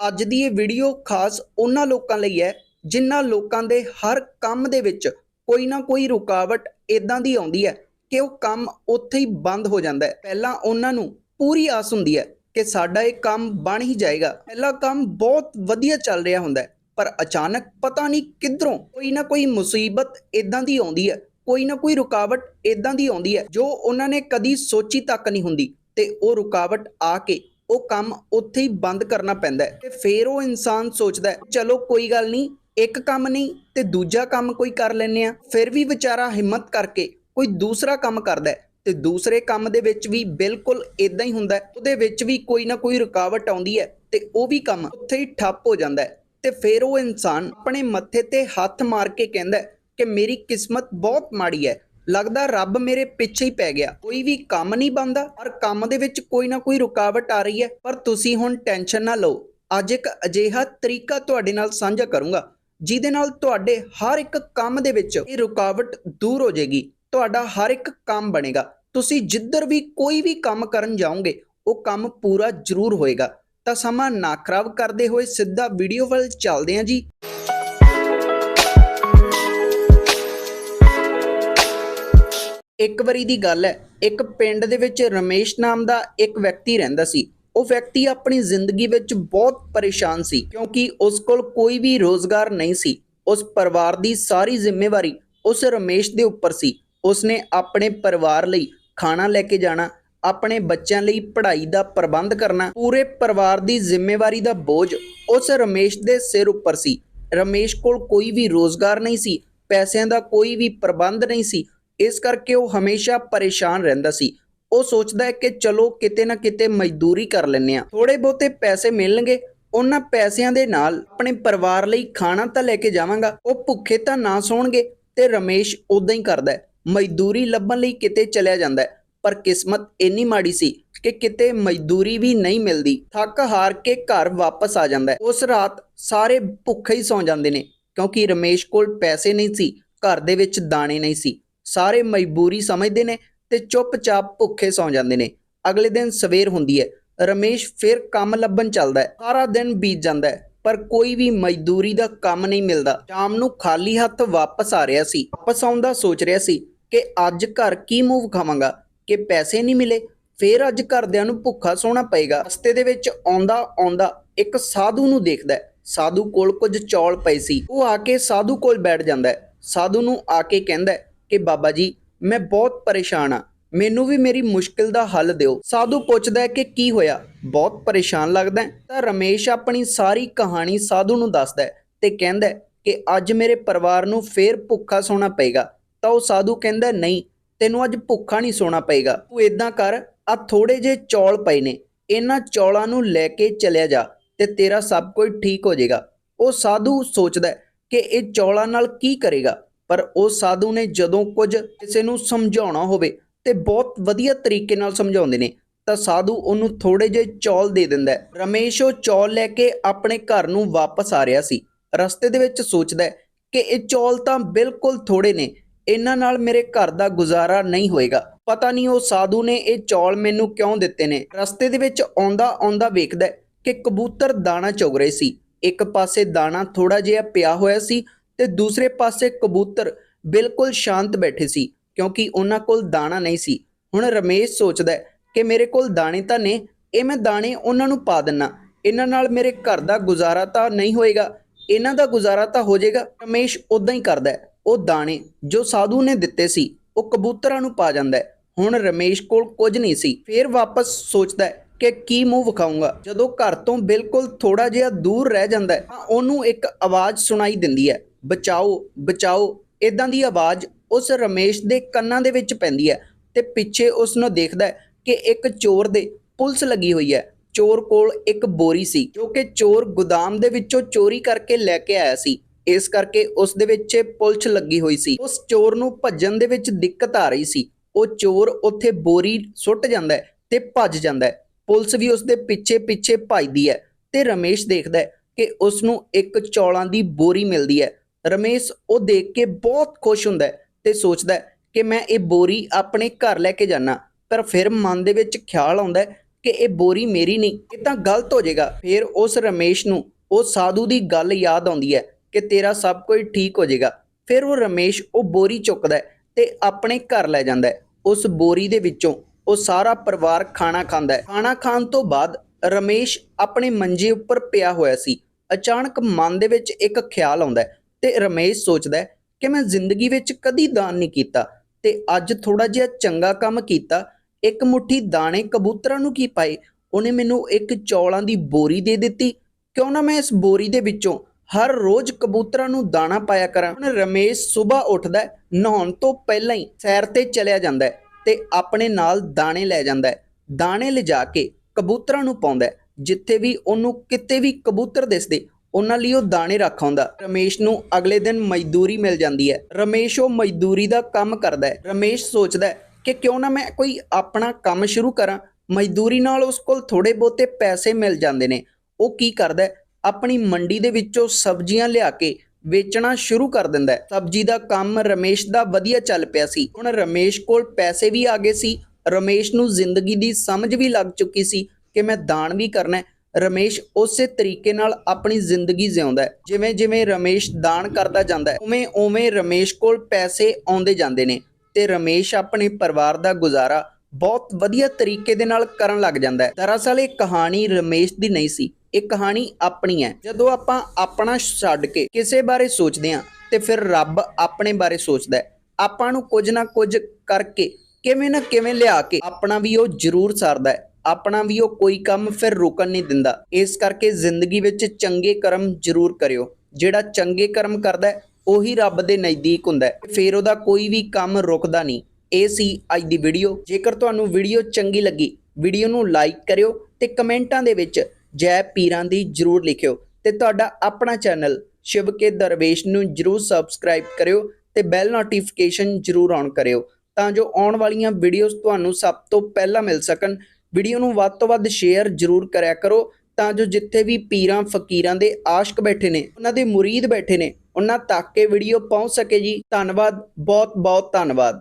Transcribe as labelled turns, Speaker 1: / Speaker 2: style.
Speaker 1: ਅੱਜ ਦੀ ਇਹ ਵੀਡੀਓ ਖਾਸ ਉਹਨਾਂ ਲੋਕਾਂ ਲਈ ਹੈ, ਜਿਨ੍ਹਾਂ ਲੋਕਾਂ ਦੇ ਹਰ ਕੰਮ ਦੇ ਵਿੱਚ ਕੋਈ ਨਾ ਕੋਈ ਰੁਕਾਵਟ ਇਦਾਂ ਦੀ ਆਉਂਦੀ ਹੈ ਕਿ ਉਹ ਕੰਮ ਉੱਥੇ ਹੀ ਬੰਦ ਹੋ ਜਾਂਦਾ ਹੈ। ਪਹਿਲਾਂ ਉਹਨਾਂ ਨੂੰ ਪੂਰੀ ਆਸ ਹੁੰਦੀ ਹੈ ਕਿ ਸਾਡਾ ਇਹ ਕੰਮ ਬਣ ਹੀ ਜਾਏਗਾ। ਪਹਿਲਾ ਕੰਮ ਬਹੁਤ ਵਧੀਆ ਚੱਲ ਰਿਹਾ ਹੁੰਦਾ ਹੈ, ਪਰ ਅਚਾਨਕ ਪਤਾ ਨਹੀਂ ਕਿੱਧਰੋਂ ਕੋਈ ਨਾ ਕੋਈ ਮੁਸੀਬਤ ਇਦਾਂ ਦੀ ਆਉਂਦੀ ਹੈ, ਕੋਈ ਨਾ ਕੋਈ ਰੁਕਾਵਟ ਇਦਾਂ ਦੀ ਆਉਂਦੀ ਹੈ, ਜੋ ਉਹਨਾਂ ਨੇ ਕਦੀ ਸੋਚੀ ਤੱਕ ਨਹੀਂ ਹੁੰਦੀ ਤੇ ਉਹ ਰੁਕਾਵਟ ਆ ਕੇ ਉਹ ਕੰਮ ਉੱਥੇ ਹੀ ਬੰਦ ਕਰਨਾ ਪੈਂਦਾ ਹੈ ਤੇ ਫਿਰ ਉਹ ਇਨਸਾਨ ਸੋਚਦਾ ਹੈ, ਚਲੋ ਕੋਈ ਗੱਲ ਨਹੀਂ, ਇੱਕ ਕੰਮ ਨਹੀਂ ਤੇ ਦੂਜਾ ਕੰਮ ਕੋਈ ਕਰ ਲੈਨੇ ਆ ਫਿਰ ਵੀ ਵਿਚਾਰਾ ਹਿੰਮਤ ਕਰਕੇ ਕੋਈ ਦੂਸਰਾ ਕੰਮ ਕਰਦਾ ਹੈ ਤੇ ਦੂਸਰੇ ਕੰਮ ਦੇ ਵਿੱਚ ਵੀ ਬਿਲਕੁਲ ਇਦਾਂ ਹੀ ਹੁੰਦਾ ਉਹਦੇ ਵਿੱਚ ਵੀ ਕੋਈ ਨਾ ਕੋਈ ਰੁਕਾਵਟ ਆਉਂਦੀ ਹੈ ਤੇ ਉਹ ਵੀ ਕੰਮ ਉੱਥੇ ਹੀ ਠੱਪ ਹੋ ਜਾਂਦਾ ਹੈ ਤੇ ਫਿਰ ਉਹ ਇਨਸਾਨ ਆਪਣੇ ਮੱਥੇ ਤੇ ਹੱਥ ਮਾਰ ਕੇ ਕਹਿੰਦਾ ਕਿ ਮੇਰੀ ਕਿਸਮਤ ਬਹੁਤ ਮਾੜੀ ਹੈ ਲੱਗਦਾ ਰੱਬ ਮੇਰੇ ਪਿੱਛੇ ਹੀ ਪੈ ਗਿਆ। ਕੋਈ ਵੀ ਕੰਮ ਨਹੀਂ ਬੰਦਾ ਔਰ ਕੰਮ ਦੇ ਵਿੱਚ ਕੋਈ ਨਾ ਕੋਈ ਰੁਕਾਵਟ ਆ ਰਹੀ ਹੈ। ਪਰ ਤੁਸੀਂ ਹੁਣ ਟੈਨਸ਼ਨ ਨਾ ਲਓ। ਅੱਜ ਇੱਕ ਅਜਿਹਾ ਤਰੀਕਾ ਤੁਹਾਡੇ ਨਾਲ ਸਾਂਝਾ ਕਰੂੰਗਾ, ਜਿਹਦੇ ਨਾਲ ਤੁਹਾਡੇ ਹਰ ਇੱਕ ਕੰਮ ਦੇ ਵਿੱਚ ਇਹ ਰੁਕਾਵਟ ਦੂਰ ਹੋ ਜਾਏਗੀ। ਤੁਹਾਡਾ ਹਰ ਇੱਕ ਕੰਮ ਬਣੇਗਾ। ਤੁਸੀਂ ਜਿੱਧਰ ਵੀ ਕੋਈ ਵੀ ਕੰਮ ਕਰਨ ਜਾਓਗੇ, ਉਹ ਕੰਮ ਪੂਰਾ ਜ਼ਰੂਰ ਹੋਏਗਾ। ਤਾਂ ਸਮਾਂ ਨਾ ਖਰਾਬ ਕਰਦੇ ਹੋਏ ਸਿੱਧਾ ਵੀਡੀਓ ਵੱਲ ਚੱਲਦੇ ਹਾਂ ਜੀ। ਇੱਕ ਵਾਰੀ ਦੀ ਗੱਲ ਹੈ, ਇੱਕ ਪਿੰਡ ਦੇ ਵਿੱਚ ਰਮੇਸ਼ ਨਾਮ ਦਾ ਇੱਕ ਵਿਅਕਤੀ ਰਹਿੰਦਾ ਸੀ। ਉਹ ਵਿਅਕਤੀ ਆਪਣੀ ਜ਼ਿੰਦਗੀ ਵਿੱਚ ਬਹੁਤ ਪਰੇਸ਼ਾਨ ਸੀ ਕਿਉਂਕਿ ਉਸ ਕੋਲ ਕੋਈ ਵੀ ਰੋਜ਼ਗਾਰ ਨਹੀਂ ਸੀ। ਉਸ ਪਰਿਵਾਰ ਦੀ ਸਾਰੀ ਜ਼ਿੰਮੇਵਾਰੀ ਉਸ ਰਮੇਸ਼ ਦੇ ਉੱਪਰ ਸੀ। ਉਸਨੇ ਆਪਣੇ ਪਰਿਵਾਰ ਲਈ ਖਾਣਾ ਲੈ ਕੇ ਜਾਣਾ, ਆਪਣੇ ਬੱਚਿਆਂ ਲਈ ਪੜ੍ਹਾਈ ਦਾ ਪ੍ਰਬੰਧ ਕਰਨਾ, ਪੂਰੇ ਪਰਿਵਾਰ ਦੀ ਜ਼ਿੰਮੇਵਾਰੀ ਦਾ ਬੋਝ ਉਸ ਰਮੇਸ਼ ਦੇ ਸਿਰ ਉੱਪਰ ਸੀ। ਰਮੇਸ਼ ਕੋਲ ਕੋਈ ਵੀ ਰੋਜ਼ਗਾਰ ਨਹੀਂ ਸੀ, ਪੈਸਿਆਂ ਦਾ ਕੋਈ ਵੀ ਪ੍ਰਬੰਧ ਨਹੀਂ ਸੀ ਇਸ ਕਰਕੇ ਉਹ ਹਮੇਸ਼ਾ ਪਰੇਸ਼ਾਨ ਰਹਿੰਦਾ ਸੀ। ਉਹ ਸੋਚਦਾ ਹੈ ਕਿ ਚਲੋ ਕਿਤੇ ਨਾ ਕਿਤੇ ਮਜ਼ਦੂਰੀ ਕਰ ਲੈਂਦੇ ਆ ਥੋੜੇ ਬਹੁਤੇ ਪੈਸੇ ਮਿਲਣਗੇ, ਉਹਨਾਂ ਪੈਸਿਆਂ ਦੇ ਨਾਲ ਆਪਣੇ ਪਰਿਵਾਰ ਲਈ ਖਾਣਾ ਤਾਂ ਲੈ ਕੇ ਜਾਵਾਂਗਾ, ਉਹ ਭੁੱਖੇ ਤਾਂ ਨਾ ਸੌਣਗੇ ਤੇ ਰਮੇਸ਼ ਉਦਾਂ ਹੀ ਕਰਦਾ ਹੈ। ਮਜ਼ਦੂਰੀ ਲੱਭਣ ਲਈ ਕਿਤੇ ਚਲਿਆ ਜਾਂਦਾ ਹੈ, ਪਰ ਕਿਸਮਤ ਇੰਨੀ ਮਾੜੀ ਸੀ ਕਿ ਕਿਤੇ ਮਜ਼ਦੂਰੀ ਵੀ ਨਹੀਂ ਮਿਲਦੀ। ਥੱਕ ਹਾਰ ਕੇ ਘਰ ਵਾਪਸ ਆ ਜਾਂਦਾ ਹੈ। ਉਸ ਰਾਤ ਸਾਰੇ ਭੁੱਖੇ ਹੀ ਸੌਂ ਜਾਂਦੇ ਨੇ, ਕਿਉਂਕਿ ਰਮੇਸ਼ ਕੋਲ ਪੈਸੇ ਨਹੀਂ ਸੀ, ਘਰ ਦੇ ਵਿੱਚ ਦਾਣੇ ਨਹੀਂ ਸੀ। ਸਾਰੇ ਮਜਬੂਰੀ ਸਮਝਦੇ ਨੇ ਤੇ ਚੁੱਪਚਾਪ ਭੁੱਖੇ ਸੌਂ ਜਾਂਦੇ ਨੇ। ਅਗਲੇ ਦਿਨ ਸਵੇਰ ਹੁੰਦੀ ਹੈ। ਰਮੇਸ਼ ਫਿਰ ਕੰਮ ਲੱਭਣ ਚੱਲਦਾ ਹੈ। ਸਾਰਾ ਦਿਨ ਬੀਤ ਜਾਂਦਾ ਹੈ, ਪਰ ਕੋਈ ਵੀ ਮਜ਼ਦੂਰੀ ਦਾ ਕੰਮ ਨਹੀਂ ਮਿਲਦਾ। ਸ਼ਾਮ ਨੂੰ ਖਾਲੀ ਹੱਥ ਵਾਪਸ ਆ ਰਿਹਾ ਸੀ। ਵਾਪਸ ਆਉਂਦਾ ਸੋਚ ਰਿਹਾ ਸੀ ਕਿ ਅੱਜ ਘਰ ਕੀ ਮੂੰਹ ਖਾਵਾਂਗਾ ਕਿ ਪੈਸੇ ਨਹੀਂ ਮਿਲੇ, ਫੇਰ ਅੱਜ ਘਰਦਿਆਂ ਨੂੰ ਭੁੱਖਾ ਸੌਣਾ ਪਏਗਾ। ਰਸਤੇ ਦੇ ਵਿੱਚ ਆਉਂਦਾ ਆਉਂਦਾ ਇੱਕ ਸਾਧੂ ਨੂੰ ਦੇਖਦਾ ਸਾਧੂ ਕੋਲ ਕੁਝ ਚੌਲ ਪਏ ਸੀ। ਉਹ ਆ ਕੇ ਸਾਧੂ ਕੋਲ ਬੈਠ ਜਾਂਦਾ ਸਾਧੂ ਨੂੰ ਆ ਕੇ ਕਹਿੰਦਾ ਕਿ ਬਾਬਾ ਜੀ, ਮੈਂ ਬਹੁਤ ਪਰੇਸ਼ਾਨ ਆ ਮੈਨੂੰ ਵੀ ਮੇਰੀ ਮੁਸ਼ਕਿਲ ਦਾ ਹੱਲ ਦਿਓ। ਸਾਧੂ ਪੁੱਛਦਾ ਹੈ ਕਿ ਕੀ ਹੋਇਆ? ਬਹੁਤ ਪਰੇਸ਼ਾਨ ਲੱਗਦਾ ਤਾਂ ਰਮੇਸ਼ ਆਪਣੀ ਸਾਰੀ ਕਹਾਣੀ ਸਾਧੂ ਨੂੰ ਦੱਸਦਾ ਹੈ ਤੇ ਕਹਿੰਦਾ ਹੈ ਕਿ ਅੱਜ ਮੇਰੇ ਪਰਿਵਾਰ ਨੂੰ ਫੇਰ ਭੁੱਖਾ ਸੌਣਾ ਪਏਗਾ। ਤਾਂ ਉਹ ਸਾਧੂ ਕਹਿੰਦਾ ਨਹੀਂ, ਤੈਨੂੰ ਅੱਜ ਭੁੱਖਾ ਨਹੀਂ ਸੌਣਾ ਪਏਗਾ। ਤੂੰ ਇਦਾਂ ਕਰ, ਆ ਥੋੜੇ ਜੇ ਚੌਲ ਪਏ ਨੇ। ਇਹਨਾਂ ਚੌਲਾਂ ਨੂੰ ਲੈ ਕੇ ਚਲਿਆ ਜਾ ਤੇ ਤੇਰਾ ਸਭ ਕੁਝ ਠੀਕ ਹੋ ਜਾਏਗਾ। ਉਹ ਸਾਧੂ ਸੋਚਦਾ ਕਿ ਇਹ ਚੌਲਾਂ ਨਾਲ ਕੀ ਕਰੇਗਾ। ਪਰ ਉਹ ਸਾਧੂ ਨੇ ਜਦੋਂ ਕੁਝ ਕਿਸੇ ਨੂੰ ਸਮਝਾਉਣਾ ਹੋਵੇ ਤੇ ਬਹੁਤ ਵਧੀਆ ਤਰੀਕੇ ਨਾਲ ਸਮਝਾਉਂਦੇ ਨੇ, ਤਾਂ ਸਾਧੂ ਉਹਨੂੰ ਥੋੜੇ ਜਿਹੇ ਚੌਲ ਦੇ ਦਿੰਦਾ ਹੈ। ਰਮੇਸ਼ ਉਹ ਚੌਲ ਲੈ ਕੇ ਆਪਣੇ ਘਰ ਨੂੰ ਵਾਪਸ ਆ ਰਿਹਾ ਸੀ। ਰਸਤੇ ਦੇ ਵਿੱਚ ਸੋਚਦਾ ਕਿ ਇਹ ਚੌਲ ਤਾਂ ਬਿਲਕੁਲ ਥੋੜੇ ਨੇ, ਇਹਨਾਂ ਨਾਲ ਮੇਰੇ ਘਰ ਦਾ ਗੁਜ਼ਾਰਾ ਨਹੀਂ ਹੋਏਗਾ। ਪਤਾ ਨਹੀਂ ਉਹ ਸਾਧੂ ਨੇ ਇਹ ਚੌਲ ਮੈਨੂੰ ਕਿਉਂ ਦਿੱਤੇ ਨੇ। ਰਸਤੇ ਦੇ ਵਿੱਚ ਆਉਂਦਾ ਆਉਂਦਾ ਵੇਖਦਾ ਕਿ ਕਬੂਤਰ ਦਾਣਾ ਚੁਗ ਰਹੇ ਸੀ। ਇੱਕ ਪਾਸੇ ਦਾਣਾ ਥੋੜਾ ਜਿਹਾ ਪਿਆ ਹੋਇਆ ਸੀ ਤੇ ਦੂਸਰੇ ਪਾਸੇ ਕਬੂਤਰ ਬਿਲਕੁਲ ਸ਼ਾਂਤ ਬੈਠੇ ਸੀ, ਕਿਉਂਕਿ ਉਹਨਾਂ ਕੋਲ ਦਾਣਾ ਨਹੀਂ ਸੀ। ਹੁਣ ਰਮੇਸ਼ ਸੋਚਦਾ ਕਿ ਮੇਰੇ ਕੋਲ ਦਾਣੇ ਤਾਂ ਨੇ, ਇਹ ਮੈਂ ਦਾਣੇ ਉਹਨਾਂ ਨੂੰ ਪਾ ਦਿੰਨਾ। ਇਹਨਾਂ ਨਾਲ ਮੇਰੇ ਘਰ ਦਾ ਗੁਜ਼ਾਰਾ ਤਾਂ ਨਹੀਂ ਹੋਏਗਾ, ਇਹਨਾਂ ਦਾ ਗੁਜ਼ਾਰਾ ਤਾਂ ਹੋ ਜਾਏਗਾ। ਰਮੇਸ਼ ਉਦਾਂ ਹੀ ਕਰਦਾ ਉਹ ਦਾਣੇ ਜੋ ਸਾਧੂ ਨੇ ਦਿੱਤੇ ਸੀ, ਉਹ ਕਬੂਤਰਾਂ ਨੂੰ ਪਾ ਜਾਂਦਾ ਹੁਣ ਰਮੇਸ਼ ਕੋਲ ਕੁਝ ਨਹੀਂ ਸੀ, ਫੇਰ ਵਾਪਸ ਸੋਚਦਾ ਕਿ ਕੀ ਮੂੰਹ ਵਿਖਾਊਂਗਾ। ਜਦੋਂ ਘਰ ਤੋਂ ਬਿਲਕੁਲ ਥੋੜਾ ਜਿਹਾ ਦੂਰ ਰਹਿ ਜਾਂਦਾ ਤਾਂ ਉਹਨੂੰ ਇੱਕ ਆਵਾਜ਼ ਸੁਣਾਈ ਦਿੰਦੀ ਹੈ ਬਚਾਓ ਬਚਾਓ ਇਦਾਂ ਦੀ ਆਵਾਜ਼ ਉਸ ਰਮੇਸ਼ ਦੇ ਕੰਨਾਂ ਦੇ ਵਿੱਚ ਪੈਂਦੀ ਹੈ ਤੇ ਪਿੱਛੇ ਉਸ ਨੂੰ ਦੇਖਦਾ ਹੈ ਕਿ ਇੱਕ ਚੋਰ ਦੇ ਪੁਲਿਸ ਲੱਗੀ ਹੋਈ ਹੈ। ਚੋਰ ਕੋਲ ਇੱਕ ਬੋਰੀ ਸੀ ਜੋ ਕਿ ਚੋਰ ਗੋਦਾਮ ਦੇ ਵਿੱਚੋਂ ਚੋਰੀ ਕਰਕੇ ਲੈ ਕੇ ਆਇਆ ਸੀ। ਇਸ ਕਰਕੇ ਉਸ ਦੇ ਵਿੱਚ ਪੁਲਿਸ ਲੱਗੀ ਹੋਈ ਸੀ। ਉਸ ਚੋਰ ਨੂੰ ਭੱਜਣ ਦੇ ਵਿੱਚ ਦਿੱਕਤ ਆ ਰਹੀ ਸੀ। ਉਹ ਚੋਰ ਉੱਥੇ ਬੋਰੀ ਸੁੱਟ ਜਾਂਦਾ ਹੈ ਤੇ ਭੱਜ ਜਾਂਦਾ ਹੈ। ਪੁਲਿਸ ਵੀ ਉਸ ਦੇ ਪਿੱਛੇ ਪਿੱਛੇ ਭੱਜਦੀ ਹੈ ਤੇ ਰਮੇਸ਼ ਦੇਖਦਾ ਹੈ ਕਿ ਉਸ ਨੂੰ ਇੱਕ ਚੌਲਾਂ ਦੀ ਬੋਰੀ ਮਿਲਦੀ ਹੈ। ਰਮੇਸ਼ ਉਹ ਦੇਖ ਕੇ ਬਹੁਤ ਖੁਸ਼ ਹੁੰਦਾ ਤੇ ਸੋਚਦਾ ਕਿ ਮੈਂ ਇਹ ਬੋਰੀ ਆਪਣੇ ਘਰ ਲੈ ਕੇ ਜਾਣਾ ਪਰ ਫਿਰ ਮਨ ਦੇ ਵਿੱਚ ਖਿਆਲ ਆਉਂਦਾ ਕਿ ਇਹ ਬੋਰੀ ਮੇਰੀ ਨਹੀਂ, ਇਹ ਤਾਂ ਗਲਤ ਹੋ ਜਾਏਗਾ। ਫਿਰ ਉਸ ਰਮੇਸ਼ ਨੂੰ, ਉਹ ਸਾਧੂ ਦੀ ਗੱਲ ਯਾਦ ਆਉਂਦੀ ਹੈ ਕਿ ਤੇਰਾ ਸਭ ਕੁਝ ਠੀਕ ਹੋ ਜਾਏਗਾ। ਫਿਰ ਉਹ ਰਮੇਸ਼ ਉਹ ਬੋਰੀ ਚੁੱਕਦਾ ਤੇ ਆਪਣੇ ਘਰ ਲੈ ਜਾਂਦਾ ਉਸ ਬੋਰੀ ਦੇ ਵਿੱਚੋਂ ਉਹ ਸਾਰਾ ਪਰਿਵਾਰ ਖਾਣਾ ਖਾਂਦਾ ਖਾਣਾ ਖਾਣ ਤੋਂ ਬਾਅਦ ਰਮੇਸ਼ ਆਪਣੇ ਮੰਜੇ ਉੱਪਰ ਪਿਆ ਹੋਇਆ ਸੀ। ਅਚਾਨਕ ਮਨ ਦੇ ਵਿੱਚ ਇੱਕ ਖਿਆਲ ਆਉਂਦਾ ਤੇ ਰਮੇਸ਼ ਸੋਚਦਾ ਹੈ ਕਿ ਮੈਂ ਜ਼ਿੰਦਗੀ ਵਿੱਚ ਕਦੀ ਦਾਨ ਨਹੀਂ ਕੀਤਾ ਤੇ ਅੱਜ ਥੋੜਾ ਜਿਹਾ ਚੰਗਾ ਕੰਮ ਕੀਤਾ। ਇੱਕ ਮੁਠੀ ਦਾਣੇ ਕਬੂਤਰਾਂ ਨੂੰ ਕੀ ਪਾਏ? ਉਹਨੇ ਮੈਨੂੰ ਇੱਕ ਚੌਲਾਂ ਦੀ ਬੋਰੀ ਦੇ ਦਿੱਤੀ। ਕਿਉਂ ਨਾ ਮੈਂ ਇਸ ਬੋਰੀ ਦੇ ਵਿੱਚੋਂ ਹਰ ਰੋਜ਼ ਕਬੂਤਰਾਂ ਨੂੰ ਦਾਣਾ ਪਾਇਆ ਕਰਾਂ? ਹੁਣ ਰਮੇਸ਼ ਸਵੇਰ ਉੱਠਦਾ ਹੈ, ਨਹਾਉਣ ਤੋਂ ਪਹਿਲਾਂ ਹੀ ਸੈਰ ਤੇ ਚਲਿਆ ਜਾਂਦਾ ਹੈ ਤੇ ਆਪਣੇ ਨਾਲ ਦਾਣੇ ਲੈ ਜਾਂਦਾ ਹੈ। ਦਾਣੇ ਲਿਜਾ ਕੇ ਕਬੂਤਰਾਂ ਨੂੰ ਪਾਉਂਦਾ ਹੈ ਜਿੱਥੇ ਵੀ ਉਹਨੂੰ ਕਿਤੇ ਵੀ ਕਬੂਤਰ ਦਿਸਦੇ ਉਹਨਾਂ ਲਈ ਉਹ ਦਾਣੇ ਰੱਖ ਆਉਂਦਾ ਰਮੇਸ਼ ਨੂੰ ਅਗਲੇ ਦਿਨ ਮਜ਼ਦੂਰੀ ਮਿਲ ਜਾਂਦੀ ਹੈ। ਰਮੇਸ਼ ਉਹ ਮਜ਼ਦੂਰੀ ਦਾ ਕੰਮ ਕਰਦਾ ਹੈ। ਰਮੇਸ਼ ਸੋਚਦਾ ਹੈ ਕਿ ਕਿਉਂ ਨਾ ਮੈਂ ਕੋਈ ਆਪਣਾ ਕੰਮ ਸ਼ੁਰੂ ਕਰਾਂ। ਮਜ਼ਦੂਰੀ ਨਾਲ ਉਸ ਕੋਲ ਥੋੜੇ ਬਹੁਤੇ ਪੈਸੇ ਮਿਲ ਜਾਂਦੇ ਨੇ। ਉਹ ਕੀ ਕਰਦਾ ਹੈ? ਆਪਣੀ ਮੰਡੀ ਦੇ ਵਿੱਚੋਂ ਸਬਜ਼ੀਆਂ ਲਿਆ ਕੇ ਵੇਚਣਾ ਸ਼ੁਰੂ ਕਰ ਦਿੰਦਾ ਹੈ। ਸਬਜ਼ੀ ਦਾ ਕੰਮ ਰਮੇਸ਼ ਦਾ ਵਧੀਆ ਚੱਲ ਪਿਆ ਸੀ। ਹੁਣ ਰਮੇਸ਼ ਕੋਲ ਪੈਸੇ ਵੀ ਆ ਗਏ ਸੀ। ਰਮੇਸ਼ ਨੂੰ ਜ਼ਿੰਦਗੀ ਦੀ ਸਮਝ ਵੀ ਲੱਗ ਚੁੱਕੀ ਸੀ ਕਿ ਮੈਂ ਦਾਨ ਵੀ ਕਰਨਾ ਹੈ। ਰਮੇਸ਼ ਉਸੇ ਤਰੀਕੇ ਨਾਲ ਆਪਣੀ ਜ਼ਿੰਦਗੀ ਜਿਉਂਦਾ ਹੈ। ਜਿਵੇਂ ਜਿਵੇਂ ਰਮੇਸ਼ ਦਾਨ ਕਰਦਾ ਜਾਂਦਾ ਹੈ, ਉਵੇਂ ਉਵੇਂ ਰਮੇਸ਼ ਕੋਲ ਪੈਸੇ ਆਉਂਦੇ ਜਾਂਦੇ ਨੇ ਤੇ ਰਮੇਸ਼ ਆਪਣੇ ਪਰਿਵਾਰ ਦਾ ਗੁਜ਼ਾਰਾ ਬਹੁਤ ਵਧੀਆ ਤਰੀਕੇ ਦੇ ਨਾਲ ਕਰਨ ਲੱਗ ਜਾਂਦਾ ਹੈ। ਦਰਅਸਲ ਇਹ ਕਹਾਣੀ ਰਮੇਸ਼ ਦੀ ਨਹੀਂ ਸੀ, ਇਹ ਕਹਾਣੀ ਆਪਣੀ ਹੈ। ਜਦੋਂ ਆਪਾਂ ਆਪਣਾ ਛੱਡ ਕੇ ਕਿਸੇ ਬਾਰੇ ਸੋਚਦੇ ਹਾਂ ਤੇ ਫਿਰ ਰੱਬ ਆਪਣੇ ਬਾਰੇ ਸੋਚਦਾ ਹੈ। ਆਪਾਂ ਨੂੰ ਕੁਝ ਨਾ ਕੁਝ ਕਰਕੇ ਕਿਵੇਂ ਨਾ ਕਿਵੇਂ ਲਿਆ ਕੇ ਆਪਣਾ ਵੀ ਉਹ ਜ਼ਰੂਰ ਸਰਦਾ ਹੈ। ਆਪਣਾ ਵੀ ਉਹ ਕੋਈ ਕੰਮ ਫਿਰ ਰੁਕਣ ਨਹੀਂ ਦਿੰਦਾ। ਇਸ ਕਰਕੇ ਜ਼ਿੰਦਗੀ ਵਿੱਚ ਚੰਗੇ ਕਰਮ ਜ਼ਰੂਰ ਕਰਿਓ। ਜਿਹੜਾ ਚੰਗੇ ਕਰਮ ਕਰਦਾ ਉਹੀ ਰੱਬ ਦੇ ਨਜ਼ਦੀਕ ਹੁੰਦਾ ਫਿਰ ਉਹਦਾ ਕੋਈ ਵੀ ਕੰਮ ਰੁਕਦਾ ਨਹੀਂ। ਇਹ ਸੀ ਅੱਜ ਦੀ ਵੀਡੀਓ। ਜੇਕਰ ਤੁਹਾਨੂੰ ਵੀਡੀਓ ਚੰਗੀ ਲੱਗੀ, ਵੀਡੀਓ ਨੂੰ ਲਾਈਕ ਕਰਿਓ ਤੇ ਕਮੈਂਟਾਂ ਦੇ ਵਿੱਚ ਜੈ ਪੀਰਾਂ ਦੀ ਜਰੂਰ ਲਿਖਿਓ ਤੇ ਤੁਹਾਡਾ ਆਪਣਾ ਚੈਨਲ ਸ਼ਿਵ ਕੇ ਦਰਵੇਸ਼ ਨੂੰ ਜਰੂਰ ਸਬਸਕ੍ਰਾਈਬ ਕਰਿਓ ਤੇ ਬੈਲ ਨੋਟੀਫਿਕੇਸ਼ਨ ਜਰੂਰ ਔਨ ਕਰਿਓ ਤਾਂ ਜੋ ਆਉਣ ਵਾਲੀਆਂ ਵੀਡੀਓਜ਼ ਤੁਹਾਨੂੰ ਸਭ ਤੋਂ ਪਹਿਲਾਂ ਮਿਲ ਸਕਣ। ਵੀਡੀਓ ਨੂੰ ਵੱਧ ਤੋਂ ਵੱਧ ਸ਼ੇਅਰ ਜਰੂਰ ਕਰਿਆ ਕਰੋ ਤਾਂ ਜੋ ਜਿੱਥੇ ਵੀ ਪੀਰਾਂ, ਫਕੀਰਾਂ ਦੇ ਆਸ਼ਕ ਬੈਠੇ ਨੇ, ਉਹਨਾਂ ਦੇ ਮੁਰੀਦ ਬੈਠੇ ਨੇ, ਉਹਨਾਂ ਤੱਕ ਇਹ ਵੀਡੀਓ ਪਹੁੰਚ ਸਕੇ ਜੀ। ਧੰਨਵਾਦ ਬਹੁਤ ਬਹੁਤ ਧੰਨਵਾਦ।